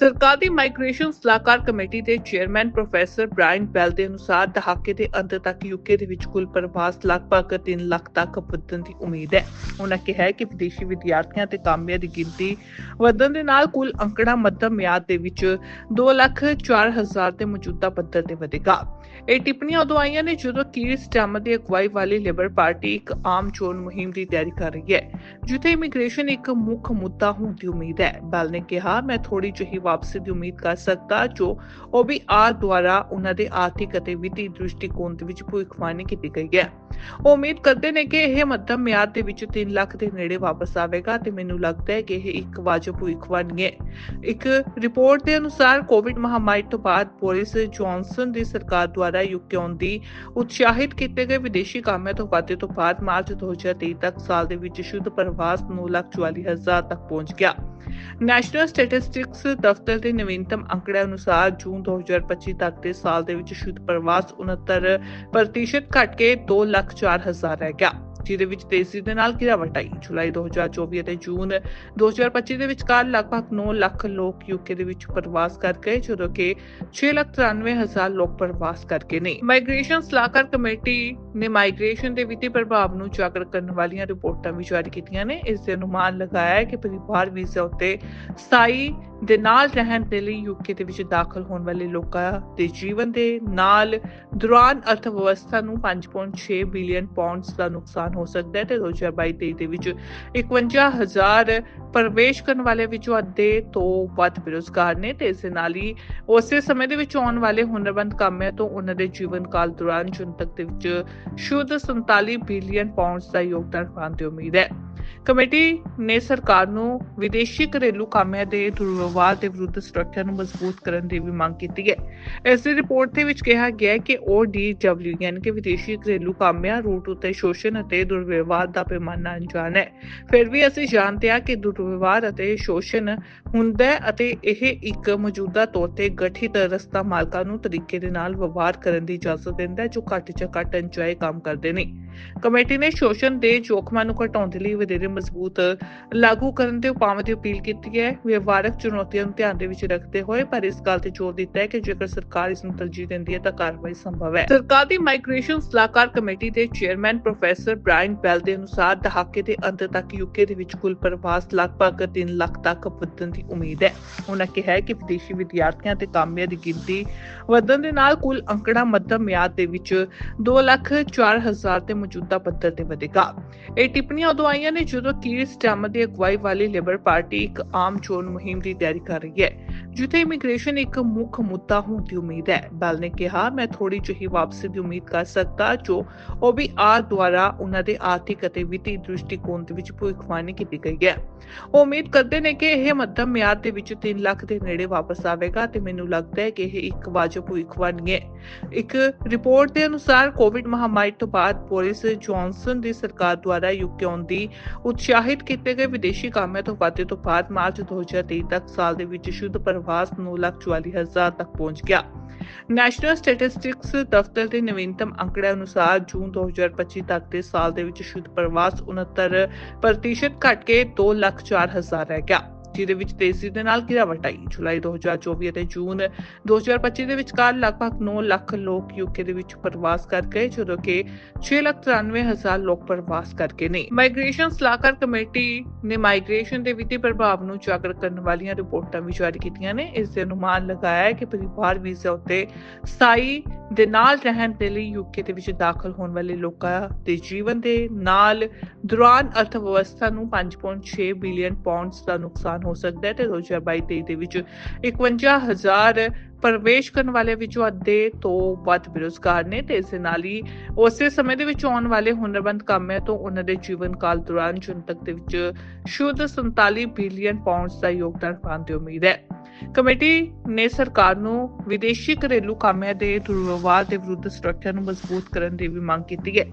ਸਰਕਾਰ ਦੀ ਮਾਈਗ੍ਰੇਸ਼ਨ ਸਲਾਹਕਾਰ ਕਮੇਟੀ ਦੇ ਚੇਅਰਮੈਨ ਪ੍ਰੋਫੈਸਰ ਬ੍ਰਾਇਨ ਬੈਲ ਦੇ ਅਨੁਸਾਰ ਦਹਾਕੇ ਦੇ ਅੰਤ ਤੱਕ ਯੂਕੇ ਦੇ ਵਿੱਚ ਕੁੱਲ ਪ੍ਰਵਾਸ ਲਗਭਗ 3 ਲੱਖ ਤੱਕ ਵਧਣ ਦੀ ਉਮੀਦ ਹੈ। ਉਹਨਾਂ ਕਿਹਾ ਕਿ ਵਿਦੇਸ਼ੀ ਵਿਦਿਆਰਥੀਆਂ ਤੇ ਕਾਮਿਆਂ ਦੀ ਗਿਣਤੀ ਵਧਣ ਦੇ ਨਾਲ ਕੁੱਲ ਅੰਕੜਾ ਮੱਧਮ ਮਿਆਦ ਦੇ ਵਿੱਚ 2 ਲੱਖ 4 ਹਜ਼ਾਰ ਦੇ ਮੌਜੂਦਾ ਪੱਧਰ ਤੇ ਵਧੇਗਾ। ਇਹ ਟਿੱਪਣੀਆਂ ਉਦੋਂ ਆਈਆਂ ਨੇ ਜਦੋਂ ਕੀਰ ਸਟਾਮਰ ਦੀ ਅਗਵਾਈ ਵਾਲੀ ਲਿਬਰ ਪਾਰਟੀ ਇੱਕ ਆਮ ਚੋਣ ਮੁਹਿੰਮ ਦੀ ਤਿਆਰੀ ਕਰ ਰਹੀ ਹੈ, ਜਿੱਥੇ ਇਮੀਗ੍ਰੇਸ਼ਨ ਇੱਕ ਮੁੱਖ ਮੁੱਦਾ ਹੋਣ ਦੀ ਉਮੀਦ ਹੈ। ਬੈਲ ਨੇ ਕਿਹਾ, ਮੈਂ ਥੋੜੀ ਜਿਹੀ ਵਾਪਸੀ ਦੀ ਉਮੀਦ ਕਰ ਸਕਦਾ, ਜੋ ਉਹ ਵੀ ਆਰ ਦੁਆਰਾ ਉਹਨਾਂ ਦੇ ਆਰਥਿਕ ਅਤੇ ਵਿੱਤੀ ਦ੍ਰਿਸ਼ਟੀਕੋਣ ਦੇ ਵਿੱਚ ਭਵਿੱਖਬਾਣੀ ਕੀਤੀ ਗਈ ਹੈ। ਉਹ ਉਮੀਦ ਕਰਦੇ ਨੇ ਕਿ ਇਹ ਮੱਧਮ ਮਿਆਦ ਦੇ ਵਿੱਚ 3 ਲੱਖ ਦੇ ਨੇੜੇ ਵਾਪਸ ਆਵੇਗਾ ਤੇ ਮੈਨੂੰ ਲੱਗਦਾ ਹੈ ਕਿ ਇਹ ਇੱਕ ਵਾਜਬ ਭਵਿੱਖਬਾਣੀ ਹੈ। ਇੱਕ ਰਿਪੋਰਟ ਦੇ ਅਨੁਸਾਰ ਕੋਵਿਡ ਮਹਾਮਾਰੀ ਤੋਂ ਬਾਅਦ ਬੋਰਿਸ ਜੌਨਸਨ ਦੀ ਸਰਕਾਰ ਦੁਆਰਾ ਯੂਕੇ ਆਉਣ ਦੀ ਉਤਸ਼ਾਹਿਤ ਕੀਤੇ ਗਏ ਵਿਦੇਸ਼ੀ ਕਾਮਿਆਂ ਤੋਂ ਵਾਅਦੇ ਤੋਂ ਬਾਅਦ ਮਾਰਚ 2023 ਤੱਕ ਸਾਲ ਦੇ ਵਿੱਚ ਸ਼ੁੱਧ ਪ੍ਰਵਾਸ 9,44,000 ਤੱਕ ਪਹੁੰਚ ਗਿਆ। ਨੈਸ਼ਨਲ ਸਟੈਟਿਸਟਿਕਸ ਦਫ਼ਤਰ ਦੇ ਨਵੀਨਤਮ ਅੰਕੜਿਆਂ ਅਨੁਸਾਰ ਜੂਨ 2025 ਤੱਕ ਦੇ ਸਾਲ ਦੇ ਵਿੱਚ ਸ਼ੁੱਧ ਪ੍ਰਵਾਸ 69% ਘਟ ਕੇ 2,04,000 ਰਹਿ ਗਿਆ ਜਿਹਦੇ ਵਿੱਚ ਤੇਜ਼ੀ ਦੇ ਨਾਲ ਗਿਰਾਵਟ ਆਈ। ਜੁਲਾਈ 2024 ਅਤੇ ਜੂਨ 2025 ਦੇ ਵਿਚਕਾਰ ਲਗਭਗ 9 ਲੱਖ ਲੋਕ ਯੂਕੇ ਦੇ ਵਿੱਚ ਪ੍ਰਵਾਸ ਕਰ ਗਏ ਜਦੋਂ ਕਿ 6,93,000 ਲੋਕ ਪ੍ਰਵਾਸ ਕਰ ਗਏ ਨੇ। ਮਾਈਗ੍ਰੇਸ਼ਨ ਸਲਾਹਕਾਰ ਕਮੇਟੀ ਨੇ ਮਾਈਗ੍ਰੇਸ਼ਨ ਦੇ ਵਿੱਤੀ ਪ੍ਰਭਾਵ ਨੂੰ ਉਜਾਗਰ ਕਰਨ ਵਾਲੀਆਂ ਰਿਪੋਰਟਾਂ ਵੀ ਜਾਰੀ ਕੀਤੀਆਂ ਨੇ। ਇਸ ਦੇ ਅਨੁਮਾਨ ਲਗਾਇਆ ਹੈ ਕਿ ਪਰਿਵਾਰ ਵੀਜ਼ਾ ਉੱਤੇ ਸਥਾਈ ਦੇ ਨਾਲ ਰਹਿਣ ਦੇ ਲਈ ਯੂਕੇ ਦੇ ਵਿੱਚ ਦਾਖਲ ਹੋਣ ਵਾਲੇ ਲੋਕਾਂ ਦੇ ਜੀਵਨ ਦੇ ਨਾਲ ਦੌਰਾਨ ਅਰਥਵਿਵਸਥਾ ਨੂੰ 5.6 ਬਿਲੀਅਨ ਪਾਉਂਡਸ ਦਾ ਨੁਕਸਾਨ ਹੋ ਸਕਦਾ ਹੈ ਤੇ 2022 ਦੇ ਵਿੱਚ 51000 ਪ੍ਰਵੇਸ਼ ਕਰਨ ਵਾਲੇ ਵਿੱਚੋਂ ਅੱਧੇ ਤੋਂ ਵੱਧ ਬੇਰੁਜ਼ਗਾਰ ਨੇ ਤੇ ਇਸ ਦੇ ਨਾਲ ਹੀ ਉਸੇ ਸਮੇਂ ਦੇ ਵਿੱਚ ਆਉਣ ਵਾਲੇ ਹੁਨਰਮੰਦ ਕਾਮਿਆਂ ਤੋਂ ਉਹਨਾਂ ਦੇ ਜੀਵਨ ਕਾਲ ਦੌਰਾਨ ਜੂਨ ਤੱਕ ਦੇ ਵਿੱਚ ਸ਼ੁੱਧ 47 ਬਿਲੀਅਨ ਪਾਉਂਡਸ ਦਾ ਯੋਗਦਾਨ ਪਾਉਣ ਦੀ ਉਮੀਦ ਹੈ। ਕਮੇਟੀ ਨੇ ਸਰਕਾਰ ਨੂੰ ਵਿਦੇਸ਼ੀ ਘਰੇਲੂ ਕਾਮਿਆਂ ਦੇ ਦੁਰਵਿਵਹਾਰ ਦੇ ਵਿਰੁੱਧ ਸੁਰੱਖਿਆ ਨੂੰ ਮਜ਼ਬੂਤ ਕਰਨ ਦੀ ਵੀ ਮੰਗ ਕੀਤੀ ਹੈ ਇਸ ਦੀ ਰਿਪੋਰਟ ਦੇ ਵਿੱਚ ਕਿਹਾ ਗਿਆ ਹੈ ਕਿ ODW ਯਾਨੀ ਕਿ ਵਿਦੇਸ਼ੀ ਘਰੇਲੂ ਕਾਮਿਆਂ ਰੂਟ ਉਤੇ ਸ਼ੋਸ਼ਣ ਅਤੇ ਦੁਰਵਿਵਹਾਰ ਦਾ ਪੈਮਾਨਾ ਅਣਜਾਣ ਹੈ। ਫਿਰ ਵੀ ਅਸੀਂ ਜਾਣਦੇ ਹਾਂ ਕਿ ਦੁਰਵਿਵਹਾਰ ਅਤੇ ਸ਼ੋਸ਼ਣ ਹੁੰਦਾ ਹੈ ਅਤੇ ਇਹ ਇੱਕ ਮੌਜੂਦਾ ਤੌਰ ਤੇ ਗਠਿਤ ਰਸਤਾ ਮਾਲਕਾਂ ਨੂੰ ਤਰੀਕੇ ਦੇ ਨਾਲ ਵਿਵਹਾਰ ਕਰਨ ਦੀ ਇਜਾਜ਼ਤ ਦਿੰਦਾ ਹੈ, ਜੋ ਘੱਟ ਜਾਂ ਘੱਟ ਅਣਚਾਹੇ ਕੰਮ ਕਰਦੇ ਨੇ। ਕਮੇਟੀ ਨੇ ਸ਼ੋਸ਼ਣ ਦੇ ਜੋਖਮਾਂ ਨੂੰ ਘਟਾਉਣ ਦੇ ਲਈ ਵਧੇਰੇ ਮਜ਼ਬੂਤ ਲਾਗੂ ਕਰਨ ਦੇ ਉਪਾਵਾਂ ਦੀ ਅਪੀਲ ਕੀਤੀ ਹੈ। ਵਿਵਹਾਰਕ ਚੁਣੌਤੀਆਂ ਨੂੰ ਧਿਆਨ ਦੇ ਵਿੱਚ ਰੱਖਦੇ ਹੋਏ, ਪਰ ਇਸ ਗੱਲ ਤੇ ਜ਼ੋਰ ਦਿੱਤਾ ਹੈ ਕਿ ਜੇਕਰ ਸਰਕਾਰ ਇਸ ਨੂੰ ਤਰਜੀਹ ਦਿੰਦੀ ਹੈ, ਤਾਂ ਕਾਰਵਾਈ ਸੰਭਵ ਹੈ। ਸਰਕਾਰ ਦੀ ਮਾਈਗ੍ਰੇਸ਼ਨ ਸਲਾਹਕਾਰ ਕਮੇਟੀ ਦੇ ਚੇਅਰਮੈਨ ਪ੍ਰੋਫੈਸਰ ਬ੍ਰਾਇਨ ਬੈਲ ਦੇ ਅਨੁਸਾਰ, ਦਹਾਕੇ ਦੇ ਅੰਤ ਤੱਕ ਯੂਕੇ ਦੇ ਵਿੱਚ ਕੁੱਲ ਪ੍ਰਵਾਸ ਲਗਭਗ 3 ਲੱਖ ਤੱਕ ਵਧਣ ਦੀ ਉਮੀਦ ਹੈ। ਉਹਨਾਂ ਕਿਹਾ ਹੈ ਕਿ ਵਿਦੇਸ਼ੀ ਵਿਦਿਆਰਥੀਆਂ ਤੇ ਕਾਮਿਆਂ ਦੀ ਗਿਣਤੀ ਵਧਣ ਦੇ ਨਾਲ ਕੁੱਲ ਅੰਕੜਾ ਮੱਧਮ ਮਿਆਦ ਦੇ ਵਿੱਚ 2 ਲੱਖ 4 ਹਜ਼ਾਰ ਦੇ ਮੌਜੂਦਾ ਪੱਧਰ ਤੇ ਵਧੇਗਾ। ਇਹ ਟਿੱਪਣੀਆਂ ਉਦੋਂ ਆਈਆਂ ਨੇ ਜਦੋਂ ਕੀਰ ਸਟੈਮ ਦੀ ਅਗਵਾਈ ਵਾਲੀ ਲੇਬਰ ਪਾਰਟੀ ਇੱਕ ਆਮ ਚੋਣ ਮੁਹਿੰਮ ਦੀ ਤਿਆਰੀ ਕਰ ਰਹੀ ਹੈ। ਜਿੱਥੇ ਇਮੀਗ੍ਰੇਸ਼ਨ ਇੱਕ ਮੁੱਖ ਮੁੱਦਾ ਹੋਣ ਦੀ ਉਮੀਦ ਹੈ। ਬੈਲ ਨੇ ਕਿਹਾ, ਮੈਂ ਥੋੜੀ ਜਿਹੀ ਵਾਪਸੀ ਦੀ ਉਮੀਦ ਕਰ ਸਕਦਾ ਜੋ ਉਹ ਦੁਆਰਾ ਉਹਨਾਂ ਦੇ ਆਰਥਿਕ ਅਤੇ ਵਿੱਤੀ ਦ੍ਰਿਸ਼ਟੀਕੋਣ ਦੇ ਵਿੱਚ ਭਵਿੱਖਬਾਣੀ ਕੀਤੀ ਗਈ ਹੈ। ਉਹ ਉਮੀਦ ਕਰਦੇ ਨੇ ਕਿ ਇਹ ਮੱਧਮ ਮਿਆਦ ਦੇ ਵਿੱਚ 3 ਲੱਖ ਦੇ ਨੇੜੇ ਵਾਪਸ ਆਵੇਗਾ ਤੇ ਮੈਨੂੰ ਲੱਗਦਾ ਹੈ ਕਿ ਇਹ ਇੱਕ ਵਾਜਬ ਭਵਿੱਖਬਾਣੀ ਹੈ। ਇੱਕ ਰਿਪੋਰਟ ਦੇ ਅਨੁਸਾਰ ਕੋਵਿਡ ਮਹਾਮਾਰੀ ਤੋਂ ਬਾਅਦ ਬੋਰਿਸ ਜੌਨਸਨ ਦੀ ਸਰਕਾਰ ਦੁਆਰਾ ਯੂਕੇ ਆਉਣ ਦੀ ਉਤਸ਼ਾਹਿਤ ਕੀਤੇ ਗਏ ਵਿਦੇਸ਼ੀ ਕਾਮਿਆਂ ਤੋਂ ਵਾਧੇ ਤੋਂ ਬਾਅਦ ਮਾਰਚ 2023 ਤੱਕ ਸਾਲ ਦੇ ਵਿੱਚ ਸ਼ੁੱਧ ਪ੍ਰਵਾਸ 9,44,000 ਤੱਕ ਪਹੁੰਚ ਗਿਆ। ਨੈਸ਼ਨਲ ਸਟੈਟਿਸਟਿਕਸ ਦਫ਼ਤਰ ਦੇ ਨਵੀਨਤਮ ਅੰਕੜੇ ਅਨੁਸਾਰ ਜੂਨ 2025 ਤੱਕ ਦੇ ਸਾਲ ਦੇ ਵਿੱਚ ਸ਼ੁੱਧ ਪ੍ਰਵਾਸ 69% ਘਟ ਕੇ 2,04,000 ਰਹਿ ਗਿਆ। ਜਿਹਦੇ ਵਿੱਚ ਤੇਜ਼ੀ ਦੇ ਨਾਲ ਗਿਰਾਵਟ ਆਈ। ਜੁਲਾਈ 2024 ਅਤੇ ਜੂਨ 2025 ਦੇ ਵਿਚਕਾਰ ਲਗਭਗ 9 ਲੱਖ ਲੋਕ ਯੂਕੇ ਦੇ ਵਿੱਚ ਪ੍ਰਵਾਸ ਕਰ ਗਏ ਜਦੋਂ ਕਿ 6,93,000 ਲੋਕ ਪ੍ਰਵਾਸ ਕਰ ਨੇ। ਮਾਈਗ੍ਰੇਸ਼ਨ ਸਲਾਹਕਾਰ ਕਮੇਟੀ ਨੇ ਮਾਈਗ੍ਰੇਸ਼ਨ ਦੇ ਵਿੱਤੀ ਪ੍ਰਭਾਵ ਨੂੰ ਉਜਾਗਰ ਕਰਨ ਵਾਲੀਆਂ ਰਿਪੋਰਟਾਂ ਵੀ ਜਾਰੀ ਕੀਤੀਆਂ ਨੇ। ਇਸ ਦੇ ਅਨੁਮਾਨ ਲਗਾਇਆ ਹੈ ਕਿ ਪਰਿਵਾਰ ਵੀਜ਼ਾ ਉੱਤੇ ਸਥਾਈ ਦੇ ਨਾਲ ਰਹਿਣ ਦੇ ਲਈ ਯੂਕੇ ਦੇ ਵਿੱਚ ਦਾਖਲ ਹੋਣ ਵਾਲੇ ਲੋਕਾਂ ਦੇ ਜੀਵਨ ਦੇ ਨਾਲ ਦੌਰਾਨ ਅਰਥ ਅਰਥਵਿਵਸਥਾ ਨੂੰ 5.6 ਬਿਲੀਅਨ ਪਾਉਂਡਸ ਦਾ ਨੁਕਸਾਨ ਹੋ ਸਕਦਾ ਹੈ ਤੇ 2022 ਦੇ ਵਿੱਚ 51000 ਪ੍ਰਵੇਸ਼ ਕਰਨ ਵਾਲੇ ਵਿੱਚੋਂ ਅੱਧੇ ਤੋਂ ਵੱਧ ਬੇਰੁਜ਼ਗਾਰ ਨੇ ਤੇ ਇਸ ਦੇ ਨਾਲ ਹੀ ਉਸੇ ਸਮੇਂ ਦੇ ਵਿੱਚ ਆਉਣ ਵਾਲੇ ਹੁਨਰਬੰਦ ਕਾਮਿਆਂ ਤੋਂ ਉਹਨਾਂ ਦੇ ਜੀਵਨ ਕਾਲ ਦੌਰਾਨ ਜਨਤਕ ਦੇ ਵਿੱਚ ਸ਼ੁੱਧ 47 ਬਿਲੀਅਨ ਪਾਉਂਡਸ ਦਾ ਯੋਗਦਾਨ ਪਾਉਣ ਦੀ ਉਮੀਦ ਹੈ। ਕਮੇਟੀ ਨੇ ਸਰਕਾਰ ਨੂੰ ਵਿਦੇਸ਼ੀ ਘਰੇਲੂ ਕਾਮਿਆਂ ਦੇ ਦੁਰਵਿਵਹਾਰ ਦੇ ਵਿਰੁੱਧ ਸੁਰੱਖਿਆ ਨੂੰ ਮਜ਼ਬੂਤ ਕਰਨ ਦੀ ਵੀ ਮੰਗ ਕੀਤੀ ਹੈ।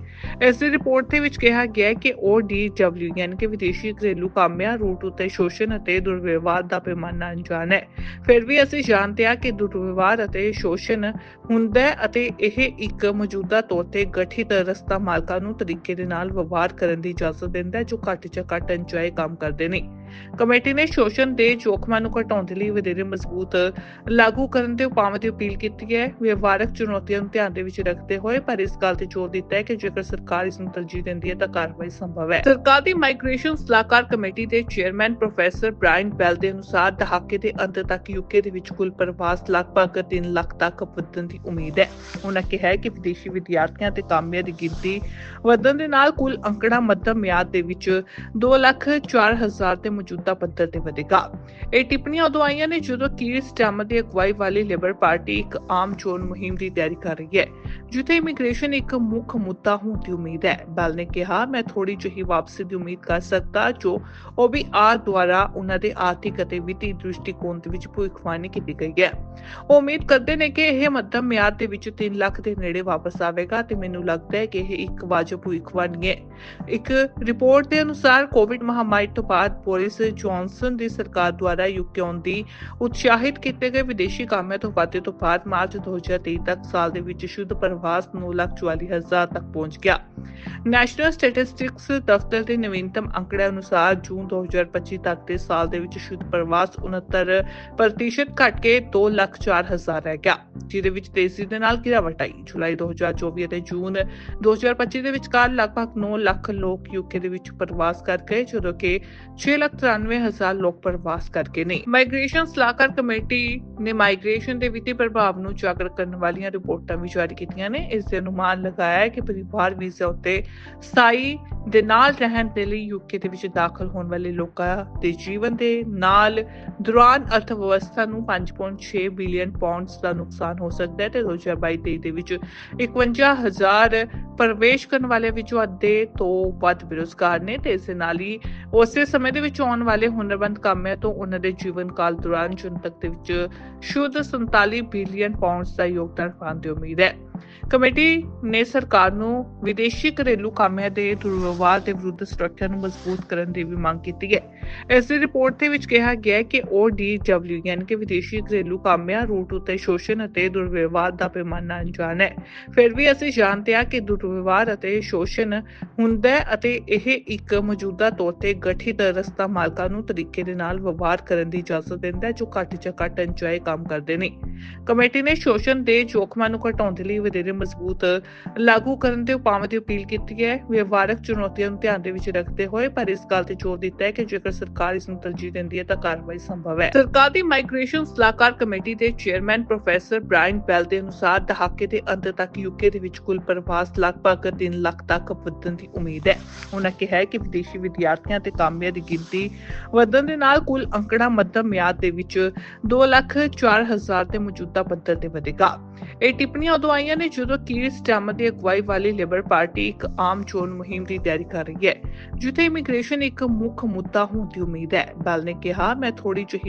ਇਸ ਦੀ ਰਿਪੋਰਟ ਦੇ ਵਿੱਚ ਕਿਹਾ ਗਿਆ ਹੈ ਕਿ ODW ਯਾਨੀ ਕਿ ਵਿਦੇਸ਼ੀ ਘਰੇਲੂ ਕਾਮਿਆਂ ਰੂਟ ਉਤੇ ਸ਼ੋਸ਼ਣ ਅਤੇ ਦੁਰਵਿਵਹਾਰ ਦਾ ਪੈਮਾਨਾ ਅਣਜਾਣ ਹੈ। ਫਿਰ ਵੀ ਅਸੀਂ ਜਾਣਦੇ ਹਾਂ ਕਿ ਦੁਰਵਿਵਹਾਰ ਅਤੇ ਸ਼ੋਸ਼ਣ ਹੁੰਦਾ ਹੈ ਅਤੇ ਇਹ ਇੱਕ ਮੌਜੂਦਾ ਤੌਰ ਤੇ ਗਠਿਤ ਰਸਤਾ ਮਾਲਕਾਂ ਨੂੰ ਤਰੀਕੇ ਦੇ ਨਾਲ ਵਿਵਹਾਰ ਕਰਨ ਦੀ ਇਜਾਜ਼ਤ ਦਿੰਦਾ ਹੈ, ਜੋ ਘੱਟ ਜਾਂ ਘੱਟ ਅਣਚਾਹੇ ਕੰਮ ਕਰਦੇ ਨੇ। ਕਮੇਟੀ ਨੇ ਸ਼ੋਸ਼ਣ ਦੇ ਜੋਖਮਾਂ ਨੂੰ ਘਟਾਉਣ ਦੇ ਲਈ ਵਧੇਰੇ ਮਜ਼ਬੂਤ ਲਾਗੂ ਕਰਨ ਦੇ ਉਪਾਵਾਂ ਦੀ ਅਪੀਲ ਕੀਤੀ ਹੈ। ਵਿਵਹਾਰਕ ਚੁਣੌਤੀਆਂ ਨੂੰ ਧਿਆਨ ਦੇ ਵਿੱਚ ਰੱਖਦੇ ਹੋਏ ਪਰ ਇਸ ਗੱਲ ਤੇ ਜ਼ੋਰ ਦਿੱਤਾ ਹੈ ਕਿ ਜੇਕਰ ਸਰਕਾਰ ਇਸ ਨੂੰ ਤਰਜੀਹ ਦਿੰਦੀ ਹੈ ਤਾਂ ਕਾਰਵਾਈ ਸੰਭਵ ਹੈ। ਸਰਕਾਰ ਦੀ ਮਾਈਗ੍ਰੇਸ਼ਨ ਸਲਾਹਕਾਰ ਕਮੇਟੀ ਦੇ ਚੇਅਰਮੈਨ ਪ੍ਰੋਫੈਸਰ ਬ੍ਰਾਇਨ ਬੈਲ ਦੇ ਅਨੁਸਾਰ ਦਹਾਕੇ ਦੇ ਅੰਤ ਤੱਕ ਯੂਕੇ ਦੇ ਵਿੱਚ ਕੁੱਲ ਪ੍ਰਵਾਸ ਲਗਭਗ 3 ਲੱਖ ਤੱਕ ਵਧਣ ਦੀ ਉਮੀਦ ਹੈ। ਉਹਨਾਂ ਕਿਹਾ ਹੈ ਕਿ ਵਿਦੇਸ਼ੀ ਵਿਦਿਆਰਥੀਆਂ ਤੇ ਕਾਮਿਆਂ ਦੀ ਗਿਣਤੀ ਵਧਣ ਦੇ ਨਾਲ ਕੁੱਲ ਅੰਕੜਾ ਮੱਧਮ ਮਿਆਦ ਦੇ ਵਿੱਚ 2 ਲੱਖ 4 ਹਜ਼ਾਰ ਤੇ ਮੌਜੂਦਾ ਪੱਧਰ ਤੇ ਵਧੇਗਾ। ਇਹ ਟਿੱਪਣੀਆਂ ਉਦੋਂ ਆਈਆਂ ਨੇ ਜਦੋਂ ਕੀਰ ਸਟਾਮਰ ਦੀ ਅਗਵਾਈ ਵਾਲੀ ਲਿਬਰ ਪਾਰਟੀ ਇੱਕ ਆਮ ਚੋਣ ਮੁਹਿੰਮ ਦੀ ਤਿਆਰੀ ਕਰ ਰਹੀ ਹੈ, ਜਿੱਥੇ ਇਮੀਗ੍ਰੇਸ਼ਨ ਇੱਕ ਮੁੱਖ ਮੁੱਦਾ ਹੋਣ ਦੀ ਉਮੀਦ ਹੈ। ਬੈਲ ਨੇ ਕਿਹਾ, ਮੈਂ ਥੋੜੀ ਜਿਹੀ ਵਾਪਸੀ ਦੀ ਉਮੀਦ ਕਰ ਸਕਦਾ ਜੋ ਉਹ ਦੁਆਰਾ ਉਹਨਾਂ ਦੇ ਆਰਥਿਕ ਅਤੇ ਵਿੱਤੀ ਦ੍ਰਿਸ਼ਟੀਕੋਣ ਦੇ ਵਿੱਚ ਭਵਿੱਖਬਾਣੀ ਕੀਤੀ ਗਈ ਹੈ। ਉਹ ਉਮੀਦ ਕਰਦੇ ਨੇ ਕਿ ਇਹ ਮੱਧਮ ਮਿਆਦ ਦੇ ਵਿੱਚ 3 ਲੱਖ ਦੇ ਨੇੜੇ ਵਾਪਸ ਆਵੇਗਾ ਤੇ ਮੈਨੂੰ ਲੱਗਦਾ ਹੈ ਕਿ ਇਹ ਇੱਕ ਵਾਜਬ ਭਵਿੱਖਬਾਣੀ ਹੈ। ਇੱਕ ਰਿਪੋਰਟ ਦੇ ਅਨੁਸਾਰ, ਕੋਵਿਡ ਮਹਾਮਾਰੀ ਤੋਂ ਬਾਅਦ ਬੋਰਿਸ ਜੌਨਸਨ ਦੀ ਸਰਕਾਰ ਦੁਆਰਾ ਯੂਕੇ ਆਉਣ ਦੀ ਉਤਸ਼ਾਹਿਤ ਕੀਤੇ ਗਏ ਵਿਦੇਸ਼ੀ ਕਾਮਿਆਂ ਤੋਂ ਵਾਧੇ ਤੋਂ ਬਾਅਦ ਮਾਰਚ 2023 ਤੱਕ ਸਾਲ ਦੇ ਵਿੱਚ ਸ਼ੁੱਧ ਪ੍ਰਵਾਸ 9,44,000 ਤੱਕ ਪਹੁੰਚ ਗਿਆ। ਨੈਸ਼ਨਲ ਸਟੈਟਿਸਟਿਕਸ ਦਫ਼ਤਰ ਦੇ ਨਵੀਨਤਮ ਅੰਕੜਿਆਂ ਅਨੁਸਾਰ ਜੂਨ 2025 ਤੱਕ ਦੇ ਸਾਲ ਦੇ ਵਿੱਚ ਸ਼ੁੱਧ ਪ੍ਰਵਾਸ 69% ਘਟ ਕੇ 2,04,000 ਰਹਿ ਗਿਆ ਜਿਹਦੇ ਵਿੱਚ ਤੇਜ਼ੀ ਦੇ ਨਾਲ ਗਿਰਾਵਟ ਆਈ। ਜੁਲਾਈ 2024 ਅਤੇ ਜੂਨ 2025 ਦੇ ਵਿਚਕਾਰ ਲਗਭਗ 9 ਲੱਖ ਲੋਕ ਯੂਕੇ ਦੇ ਵਿੱਚ ਪ੍ਰਵਾਸ ਕਰ ਗਏ ਜਦੋਂ ਕਿ 6,93,000 ਲੋਕ ਪ੍ਰਵਾਸ ਕਰ ਨੇ। ਮਾਈਗ੍ਰੇਸ਼ਨ ਸਲਾਹਕਾਰ ਕਮੇਟੀ ਨੇ ਮਾਈਗ੍ਰੇਸ਼ਨ ਦੇ ਵਿੱਤੀ ਪ੍ਰਭਾਵ ਨੂੰ ਉਜਾਗਰ ਕਰਨ ਵਾਲੀਆਂ ਰਿਪੋਰਟਾਂ ਵੀ ਜਾਰੀ ਕੀਤੀਆਂ ਨੇ। ਇਸ ਦੇ ਅਨੁਮਾਨ ਲਗਾਇਆ ਹੈ ਕਿ ਪਰਿਵਾਰ ਵੀਜ਼ਾ ਉੱਤੇ ਸਥਾਈ ਦੇ ਨਾਲ ਰਹਿਣ ਦੇ ਲਈ ਯੂਕੇ ਦੇ ਵਿੱਚ ਦਾਖਲ ਹੋਣ ਵਾਲੇ ਲੋਕਾਂ ਦੇ ਜੀਵਨ ਦੇ ਨਾਲ ਦੌਰਾਨ ਅਰਥ ਵਿਵਸਥਾ ਨੂੰ 5.6 ਬਿਲੀਅਨ ਪਾਉਂਡਸ ਦਾ ਨੁਕਸਾਨ ਹੋ ਸਕਦਾ ਹੈ ਤੇ 2022-23 ਦੇ ਵਿੱਚ 51000 ਪ੍ਰਵੇਸ਼ ਕਰਨ ਵਾਲੇ ਵਿੱਚੋਂ ਅੱਧੇ ਤੋਂ ਵੱਧ ਬੇਰੁਜ਼ਗਾਰ ਨੇ ਤੇ ਇਸ ਨਾਲ ਹੀ ਉਸੇ ਸਮੇਂ ਦੇ ਵਿੱਚ ਆਉਣ ਵਾਲੇ ਹੁਨਰਮੰਦ ਕਾਮਿਆਂ ਤੋਂ ਉਹਨਾਂ ਦੇ ਜੀਵਨ ਕਾਲ ਦੌਰਾਨ ਜਨਤਕ ਦੇ ਵਿੱਚ ਸ਼ੁੱਧ 47 ਬਿਲੀਅਨ ਪਾਉਂਡਸ ਦਾ ਯੋਗਦਾਨ ਪਾਉਣ ਦੀ ਉਮੀਦ ਹੈ। ਕਮੇਟੀ ਨੇ ਸਰਕਾਰ ਨੂੰ ਵਿਦੇਸ਼ੀ ਘਰੇਲੂ ਕਾਮਿਆਂ ਦੇ ਦੁਰਵਿਵਹਾਰ ਦੇ ਵਿਰੁੱਧ ਸੁਰੱਖਿਆ ਨੂੰ ਮਜ਼ਬੂਤ ਕਰਨ ਦੀ ਵੀ ਮੰਗ ਕੀਤੀ ਹੈ ਇਸ ਦੀ ਰਿਪੋਰਟ ਦੇ ਵਿੱਚ ਕਿਹਾ ਗਿਆ ਹੈ ਕਿ ODW ਯਾਨੀ ਕਿ ਵਿਦੇਸ਼ੀ ਘਰੇਲੂ ਕਾਮਿਆਂ ਰੂਟ ਉਤੇ ਸ਼ੋਸ਼ਣ ਅਤੇ ਦੁਰਵਿਵਹਾਰ ਦਾ ਪੈਮਾਨਾ ਅਣਜਾਣ ਹੈ। ਫਿਰ ਵੀ ਅਸੀਂ ਜਾਣਦੇ ਹਾਂ ਕਿ ਦੁਰਵਿਵਹਾਰ ਅਤੇ ਸ਼ੋਸ਼ਣ ਹੁੰਦਾ ਹੈ ਅਤੇ ਇਹ ਇੱਕ ਮੌਜੂਦਾ ਤੌਰ ਤੇ ਗਠਿਤ ਰਸਤਾ ਮਾਲਕਾਂ ਨੂੰ ਤਰੀਕੇ ਦੇ ਨਾਲ ਵਿਵਹਾਰ ਕਰਨ ਦੀ ਇਜਾਜ਼ਤ ਦਿੰਦਾ ਹੈ, ਜੋ ਘੱਟ ਜਾਂ ਘੱਟ ਅਣਚਾਹੇ ਕੰਮ ਕਰਦੇ ਨੇ। ਕਮੇਟੀ ਨੇ ਸ਼ੋਸ਼ਣ ਦੇ ਜੋਖਮਾਂ ਨੂੰ ਘਟਾਉਣ ਦੇ ਲਈ ਵਧੇਰੇ ਮਜ਼ਬੂਤ ਲਾਗੂ ਕਰਨ ਦੇ ਉਪਾਵਾਂ ਦੀ ਅਪੀਲ ਕੀਤੀ ਹੈ, ਵਿਵਹਾਰਕ ਚੁਣੌਤੀਆਂ ਨੂੰ ਧਿਆਨ ਦੇ ਵਿੱਚ ਰੱਖਦੇ ਹੋਏ, ਪਰ ਇਸ ਗੱਲ ਤੇ ਜ਼ੋਰ ਦਿੱਤਾ ਹੈ ਕਿ ਜੇਕਰ ਸਰਕਾਰ ਇਸ ਨੂੰ ਤਰਜੀਹ ਦਿੰਦੀ ਹੈ, ਤਾਂ ਕਾਰਵਾਈ ਸੰਭਵ ਹੈ। ਸਰਕਾਰ ਦੀ ਮਾਈਗ੍ਰੇਸ਼ਨ ਸਲਾਹਕਾਰ ਕਮੇਟੀ ਦੇ ਚੇਅਰਮੈਨ ਪ੍ਰੋਫੈਸਰ ਬ੍ਰਾਇਨ ਬੈਲ ਦੇ ਅਨੁਸਾਰ ਦਹਾਕੇ ਦੇ ਅੰਤ ਤੱਕ ਯੂਕੇ ਦੇ ਵਿੱਚ ਕੁੱਲ ਪ੍ਰਵਾਸ ਲਗਭਗ 3 ਲੱਖ ਤੱਕ ਵਧਣ ਦੀ ਉਮੀਦ ਹੈ। ਉਹਨਾਂ ਕਿਹਾ ਹੈ ਕਿ ਵਿਦੇਸ਼ੀ ਵਿਦਿਆਰਥੀਆਂ ਤੇ ਕਾਮਿਆਂ ਦੀ ਗਿਣਤੀ ਵਧਣ ਦੇ ਨਾਲ ਕੁੱਲ ਅੰਕੜਾ ਮੱਧਮ ਮਿਆਦ ਦੇ ਵਿੱਚ 2 ਲੱਖ 4 ਹਜ਼ਾਰ ਤੇ ਮੌਜੂਦਾ ਪੱਧਰ ਤੇ ਵਧੇਗਾ। ਇਹ ਟਿੱਪਣੀਆਂ ਉਦੋਂ ਆਈਆਂ ਨੇ ਜਦੋਂ ਕੀਰ ਸਟਾਮਰ ਦੀ ਅਗਵਾਈ ਵਾਲੀ ਲੇਬਰ ਪਾਰਟੀ ਇੱਕ ਆਮ ਚੋਣ ਮੁਹਿੰਮ ਦੀ ਤਿਆਰੀ ਕਰ ਰਹੀ ਹੈ, ਜਿੱਥੇ ਇਮੀਗ੍ਰੇਸ਼ਨ ਇੱਕ ਮੁੱਖ ਮੁੱਦਾ ਹੋਣ ਦੀ ਉਮੀਦ ਹੈ। ਬਲ ਨੇ ਕਿਹਾ, ਮੈਂ ਥੋੜੀ ਜਿਹੀ